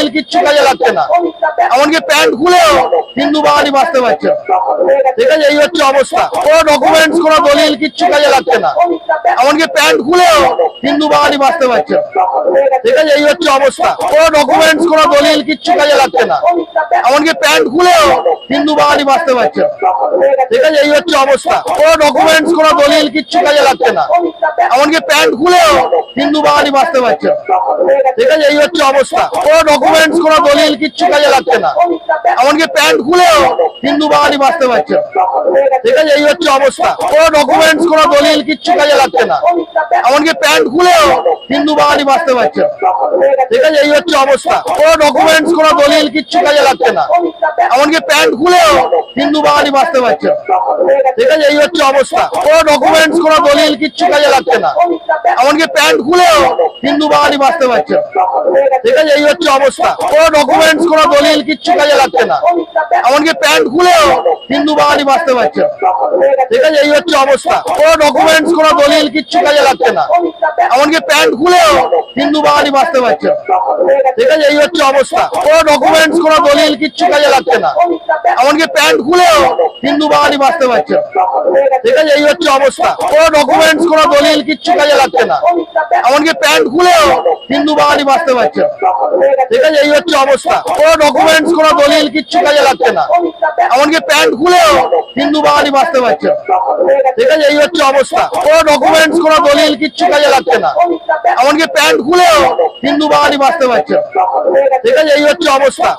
দলিল কিচ্ছু কাজে লাগছে না। এমনকি প্যান্ট খুলেও হিন্দু বাঙালি বাঁচতে পারছে না। ঠিক আছে, এই হচ্ছে অবস্থা। কোনো ডকুমেন্টস কোনো দলিল কিচ্ছু কাজে লাগছে না। এমনকি প্যান্ট খুলেও হিন্দু বাঙালি বাঁচতে পারছে না। ঠিক আছে, এই হচ্ছে অবস্থা। কোনো ডকুমেন্টস কোনো দলিল কিচ্ছু কাজে লাগছে না। এমনকি প্যান্ট খুলেও হিন্দু বাঙালি বাঁচতে পারছে। ঠিক আছে, এই হচ্ছে অবস্থা কোনো ডকুমেন্টস কোনো দলিল কিচ্ছু কাজে লাগছে না এমনকি প্যান্ট খুলেও হিন্দু বাঙালি বাঁচতে পারছে। ঠিক আছে, এই হচ্ছে অবস্থা কোনো ডকুমেন্টস কোনো দলিল কিচ্ছু কাজে লাগছে না এমনকি প্যান্ট খুলেও হিন্দু বাঙালি বাঁচতে পারছে। ঠিক আছে, এই হচ্ছে অবস্থা কোনো ডকুমেন্টস কোনো দলিল কিচ্ছু কাজে লাগছে না এমনকি প্যান্ট খুলেও হিন্দু বাঙালি বাঁচতে পারছে। ঠিক আছে, এই হচ্ছে অবস্থা কোনো ডকুমেন্টস কোনো দলিল কিচ্ছু কাজে লাগছে না এমনকি প্যান্ট খুলেও হিন্দু বাঙালি বাঁচতে পারছে। ঠিক আছে, এই হচ্ছে অবস্থা কোনো ডকুমেন্টস কোনো দলিল কিচ্ছু কাজে লাগছে না এমনকি প্যান্ট খুলেও হিন্দু বাঙালি বাঁচতে পারছে। ঠিক আছে, এই হচ্ছে অবস্থা কোনো ডকুমেন্টস কোনো দলিল কিচ্ছু কাজে লাগছে না এমনকি প্যান্ট খুলেও হিন্দু বাঙালি বাঁচতে পারছে। ঠিক আছে, এই হচ্ছে অবস্থা কোনো ডকুমেন্টস কোনো দলিল কিচ্ছু কাজে লাগছে না এমনকি প্যান্ট খুলেও হিন্দু বাঙালি বাঁচতে পারছে। ঠিক আছে, এই হচ্ছে অবস্থা কোনো ডকুমেন্টস কোনো দলিল কিচ্ছু কাজে লাগছে না এমনকি প্যান্ট খুলেও হিন্দু বাঙালি বাঁচতে পারছে। ঠিক আছে, এই হচ্ছে অবস্থা কোনো ডকুমেন্টস কোনো দলিল কিচ্ছু কাজে লাগছে না এমনকি প্যান্ট খুলেও হিন্দু বাঙালি বাঁচতে পারছে। ঠিক আছে, এই হচ্ছে অবস্থা কোনো ডকুমেন্টস কোনো দলিল কিচ্ছু কাজে লাগছে না এমনকি প্যান্ট খুলেও হিন্দু বাঙালি বাঁচতে পারছে। ঠিক আছে, এই হচ্ছে অবস্থা কোনো ডকুমেন্টস কোনো দলিল কিচ্ছু কাজে লাগছে না এমনকি প্যান্ট খুলেও হিন্দু বাঙালি বাঁচতে পারছে। ঠিক আছে এই হচ্ছে অবস্থা